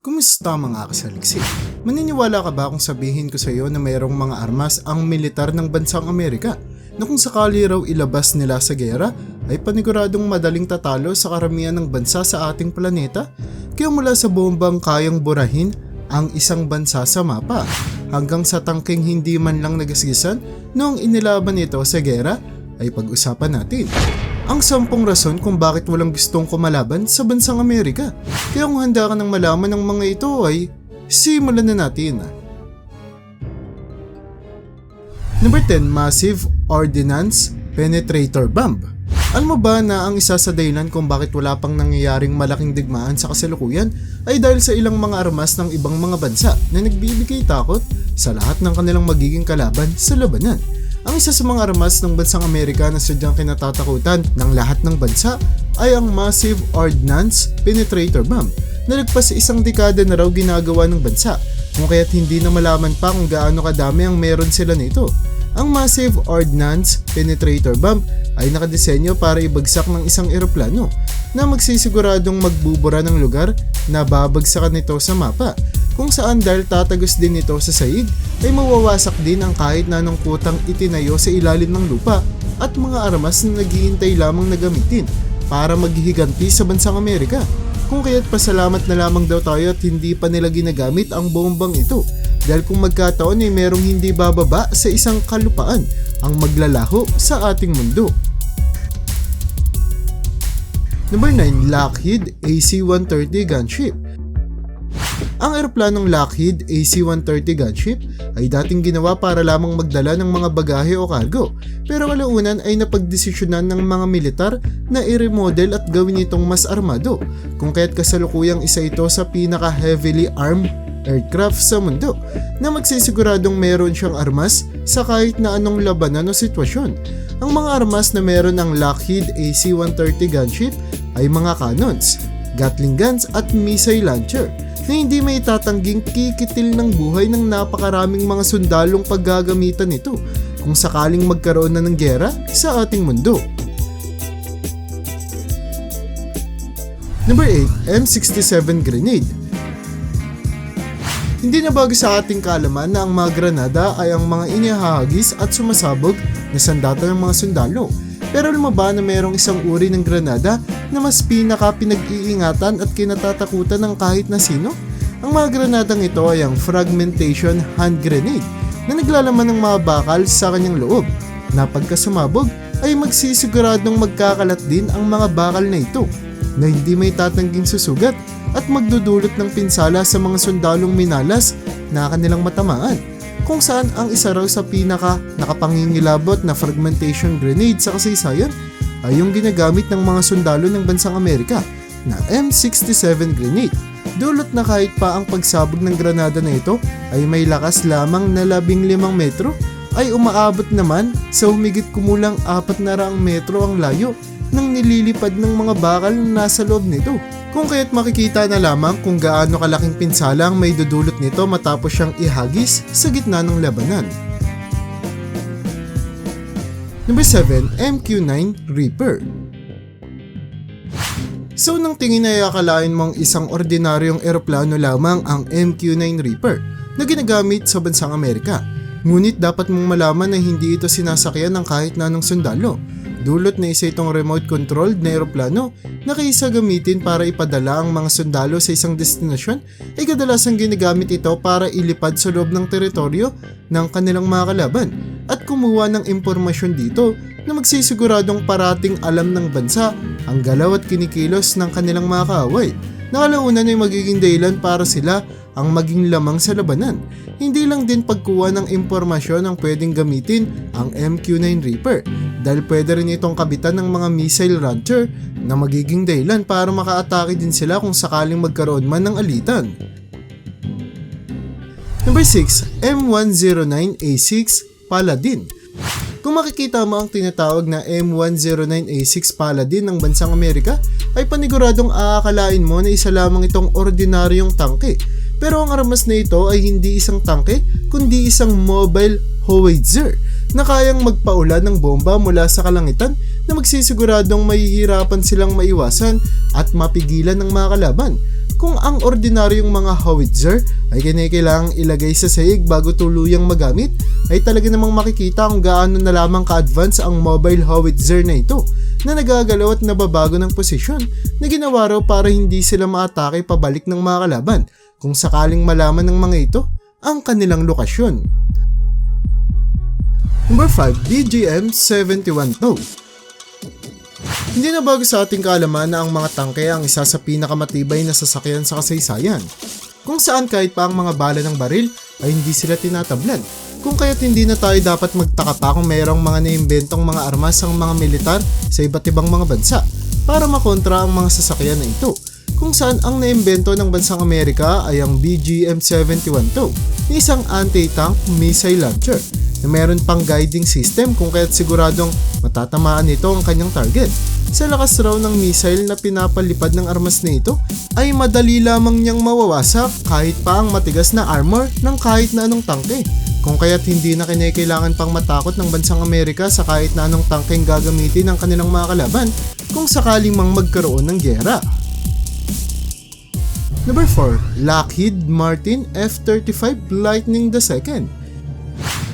Kumusta mga kasaliksik? Maniniwala ka ba kung sabihin ko sa iyo na mayroong mga armas ang militar ng bansang Amerika na kung sakali raw ilabas nila sa gera ay paniguradong madaling tatalo sa karamihan ng bansa sa ating planeta? Kaya mula sa bombang kayang burahin ang isang bansa sa mapa hanggang sa tangking hindi man lang nagasgisan noong inilaban ito sa gera ay pag-usapan natin ang sampung rason kung bakit walang gustong kumalaban sa bansang Amerika. Kaya kung handa ka ng malaman ng mga ito ay simulan na natin. Number 10, Massive Ordnance Penetrator Bomb. Alam mo ba na ang isa sa dahilan kung bakit wala pang nangyayaring malaking digmaan sa kasalukuyan ay dahil sa ilang mga armas ng ibang mga bansa na nagbibigay takot sa lahat ng kanilang magiging kalaban sa labanan. Ang isa sa mga armas ng bansang Amerika na sadyang kinatatakutan ng lahat ng bansa ay ang Massive Ordnance Penetrator Bomb na nagpas sa isang dekada na raw ginagawa ng bansa kung kaya't hindi na malaman pa kung gaano kadami ang meron sila nito. Ang Massive Ordnance Penetrator Bomb ay nakadesenyo para ibagsak ng isang eroplano na magsisiguradong magbubura ng lugar na babagsakan nito sa mapa kung saan dahil tatagos din ito sa saig ay mawawasak din ang kahit na anong kutang itinayo sa ilalim ng lupa at mga armas na naghihintay lamang na gamitin para maghihiganti sa bansang Amerika. Kung kaya't pasalamat na lamang daw tayo at hindi pa nila ginagamit ang bombang ito dahil kung magkataon ay merong hindi bababa sa isang kalupaan ang maglalaho sa ating mundo. Number 9, Lockheed AC-130 Gunship ang eroplanong Lockheed AC-130 gunship ay dating ginawa para lamang magdala ng mga bagahe o cargo pero kalaunan ay napagdesisyonan ng mga militar na i-remodel at gawin itong mas armado kung kaya't kasalukuyang isa ito sa pinaka-heavily armed aircraft sa mundo na magsisiguradong meron siyang armas sa kahit na anong labanan o sitwasyon. Ang mga armas na meron ng Lockheed AC-130 gunship ay mga cannons, Gatling guns at missile launcher na hindi may tatangging kikitil ng buhay ng napakaraming mga sundalong paggagamitan nito kung sakaling magkaroon na ng gera sa ating mundo. Number 8, M67 Grenade Hindi na bago sa ating kalaman na ang mga granada ay ang mga inihahagis at sumasabog na sandata ng mga sundalo. Pero alam mo ba na mayroong isang uri ng granada na mas pinaka pinag-iingatan at kinatatakutan ng kahit na sino? Ang mga granadang ito ay ang fragmentation hand grenade na naglalaman ng mga bakal sa kanyang loob na pagka sumabog ay magsisiguradong magkakalat din ang mga bakal na ito na hindi may tatangging susugat at magdudulot ng pinsala sa mga sundalong minalas na kanilang matamaan kung saan ang isa raw sa pinaka nakapangingilabot na fragmentation grenade sa kasaysayan ay yung ginagamit ng mga sundalo ng bansang Amerika na M67 grenade. Dulot na kahit pa ang pagsabog ng granada na ito ay may lakas lamang na 15 metro ay umaabot naman sa humigit kumulang 4 na raang metro ang layo ng nililipad ng mga bakal na nasa loob nito. Kung kaya't makikita na lamang kung gaano kalaking pinsala ang may dudulot nito matapos siyang ihagis sa gitna ng labanan. Number 7, MQ-9 Reaper. So nang tingin ay akalain mong isang ordinaryong eroplano lamang ang MQ-9 Reaper na ginagamit sa bansang Amerika. Ngunit dapat mong malaman na hindi ito sinasakyan ng kahit na anong sundalo Dulot na isa itong remote-controlled na aeroplano na kaysa gamitin para ipadala ang mga sundalo sa isang destinasyon ay kadalasang ginagamit ito para ilipad sa loob ng teritoryo ng kanilang mga kalaban at kumuha ng impormasyon dito na magsisiguradong parating alam ng bansa ang galaw at kinikilos ng kanilang mga kaaway. Nakalaunan ay magiging dahilan para sila ang maging lamang sa labanan. Hindi lang din pagkuha ng impormasyon ang pwedeng gamitin ang MQ-9 Reaper dahil pwede rin itong kabitan ng mga missile launcher na magiging dahilan para makaatake din sila kung sakaling magkaroon man ng alitan. Number 6, M109A6 Paladin. Kung makikita mo ang tinatawag na M109A6 Paladin ng bansang Amerika, ay paniguradong aakalain mo na isa lamang itong ordinaryong tangke. Pero ang armas na ito ay hindi isang tangke, kundi isang mobile howitzer na kayang magpaulan ng bomba mula sa kalangitan na magsisiguradong mahihirapan silang maiwasan at mapigilan ng mga kalaban. kung ang ordinaryong mga howitzer ay kailangang ilagay sa sahig bago tuluyang magamit, ay talaga namang makikita kung gaano na lamang ka-advance ang mobile howitzer na ito na nagagalaw at nababago ng posisyon na ginawa raw para hindi sila maatake pabalik ng mga kalaban kung sakaling malaman ng mga ito ang kanilang lokasyon. Number 5, BGM-71 TOW hindi na bago sa ating kaalaman na ang mga tangke ang isa sa pinakamatibay na sasakyan sa kasaysayan. Kung saan kahit pa ang mga bala ng baril ay hindi sila tinatablad. Kung kaya't hindi na tayo dapat magtaka pa kung mayroong mga naimbentong mga armas ang mga militar sa iba't ibang mga bansa para makontra ang mga sasakyan na ito. Kung saan ang naimbento ng bansang Amerika ay ang BGM-71 TOW, isang anti-tank missile launcher na meron pang guiding system kung kaya't siguradong matatamaan nito ang kanyang target. Sa lakas raw ng missile na pinapalipad ng armas na ito ay madali lamang niyang mawawasak kahit pa ang matigas na armor ng kahit na anong tangke. Kung kaya't hindi na kinakailangan pang matakot ng bansang Amerika sa kahit na anong tangkeng gagamitin ng kanilang mga kalaban kung sakaling mang magkaroon ng gyera. Number 4, Lockheed Martin F-35 Lightning II.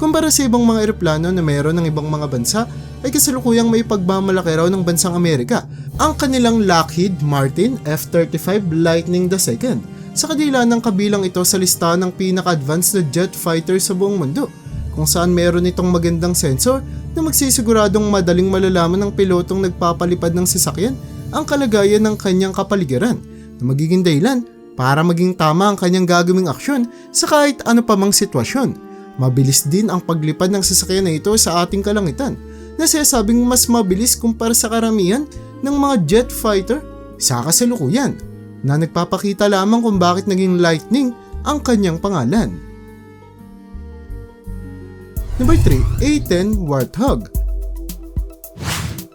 Kumpara sa ibang mga eroplano na mayroon ng ibang mga bansa, ay kasalukuyang may pagmamalaki raw ng bansang Amerika ang kanilang Lockheed Martin F-35 Lightning II sa kadila ng kabilang ito sa listahan ng pinaka-advanced na jet fighter sa buong mundo kung saan meron itong magandang sensor na magsisiguradong madaling malalaman ng pilotong nagpapalipad ng sasakyan ang kalagayan ng kanyang kapaligiran na magiging dahilan para maging tama ang kanyang gagawing aksyon sa kahit ano pa mang sitwasyon. Mabilis din ang paglipad ng sasakyan na ito sa ating kalangitan na sinasabing mas mabilis kumpara sa karamihan ng mga jet fighter sa kasalukuyan na nagpapakita lamang kung bakit naging lightning ang kanyang pangalan. Number 3, A-10 Warthog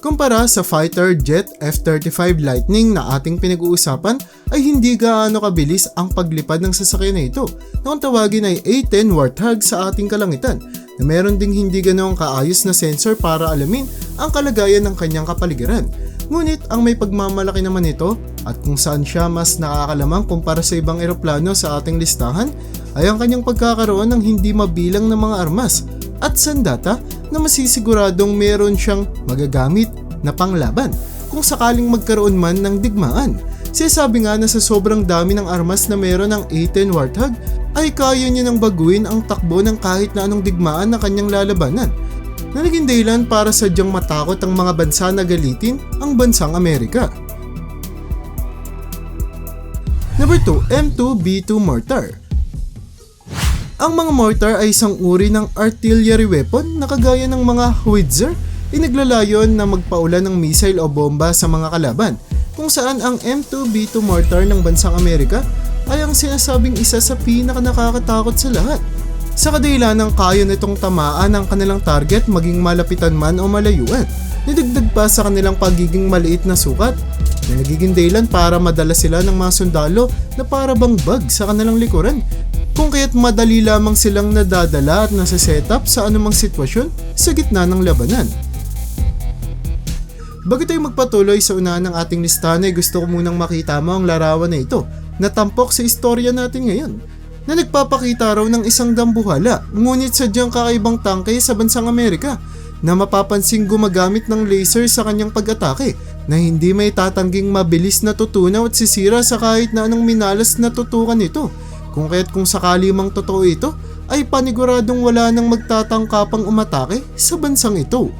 Kumpara sa fighter jet F-35 Lightning na ating pinag-uusapan ay hindi gaano kabilis ang paglipad ng sasakyan na ito na kung tawagin ay A-10 Warthog sa ating kalangitan na meron ding hindi ganoong kaayos na sensor para alamin ang kalagayan ng kanyang kapaligiran. Ngunit ang may pagmamalaki naman ito at kung saan siya mas nakakalamang kumpara sa ibang eroplano sa ating listahan ay ang kanyang pagkakaroon ng hindi mabilang na mga armas at sandata na masisiguradong meron siyang magagamit na panglaban kung sakaling magkaroon man ng digmaan. Sinasabi nga na sa sobrang dami ng armas na meron ng A-10 Warthog ay kaya niya nang baguhin ang takbo ng kahit na anong digmaan na kanyang lalabanan na naging dahilan para sadyang matakot ang mga bansa na galitin ang bansang Amerika. Number 2, M2B2 Mortar Ang mga mortar ay isang uri ng artillery weapon na kagaya ng mga howitzer ay naglalayon na magpaulan ng missile o bomba sa mga kalaban kung saan ang M2B2 mortar ng bansang Amerika ay ang sinasabing isa sa pinaka nakakatakot sa lahat. Sa kadahilan ng kaya nitong tamaan ang kanilang target maging malapitan man o malayuan. Nidagdag pa sa kanilang pagiging maliit na sukat na nagiging dahilan para madala sila ng mga sundalo na para bang bag sa kanilang likuran kung kaya't madali lamang silang nadadala at nasa setup sa anumang sitwasyon sa gitna ng labanan. Bago tayo magpatuloy sa unahan ng ating listahan ay gusto ko munang makita mo ang larawan na ito na tampok sa istorya natin ngayon na nagpapakita raw ng isang dambuhala ngunit sadyang kakaibang tangke sa bansang Amerika na mapapansing gumagamit ng laser sa kanyang pag-atake na hindi may tatangging mabilis na tutunaw at sisira sa kahit na anong minalas na tutukan ito. Kung kaya't kung sakali mang totoo ito, ay paniguradong wala nang magtatangkapang umatake sa bansang ito.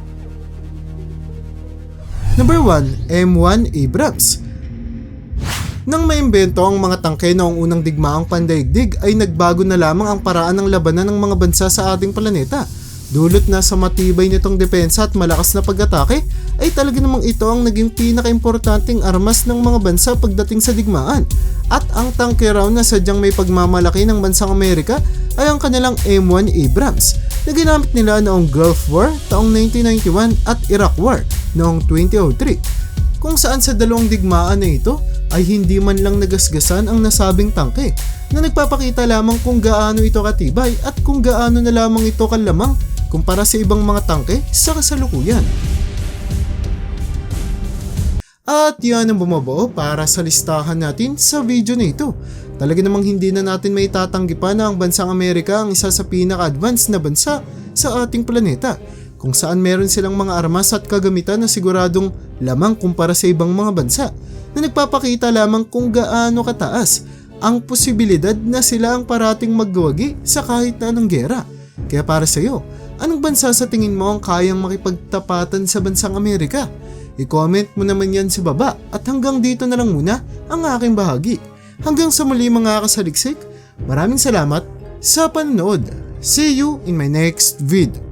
Number 1, M1 Abrams. Nang maimbento ang mga tangke noong unang digmaang pandaigdig ay nagbago na lamang ang paraan ng labanan ng mga bansa sa ating planeta. Dulot na sa matibay nitong depensa at malakas na pag-atake ay talaga namang ito ang naging pinakaimportanteng armas ng mga bansa pagdating sa digmaan. At ang tangke raw na sadyang may pagmamalaki ng bansang Amerika ay ang kanilang M1 Abrams na ginamit nila noong Gulf War taong 1991 at Iraq War noong 2003 kung saan sa dalawang digmaan na ito ay hindi man lang nagasgasan ang nasabing tangke na nagpapakita lamang kung gaano ito katibay at kung gaano na lamang ito kalamang kumpara sa ibang mga tangke sa kasalukuyan. At yan ang bumubuo para sa listahan natin sa video na ito. Talaga namang hindi na natin may tatanggi pa na ang bansang Amerika ang isa sa pinaka-advanced na bansa sa ating planeta kung saan meron silang mga armas at kagamitan na siguradong lamang kumpara sa ibang mga bansa na nagpapakita lamang kung gaano kataas ang posibilidad na sila ang parating maggawagi sa kahit na anong gera. Kaya para sa iyo, anong bansa sa tingin mo ang kayang makipagtapatan sa bansang Amerika? I-comment mo naman yan sa baba at hanggang dito na lang muna ang aking bahagi. Hanggang sa muli mga kasaliksik, maraming salamat sa panonood. See you in my next video.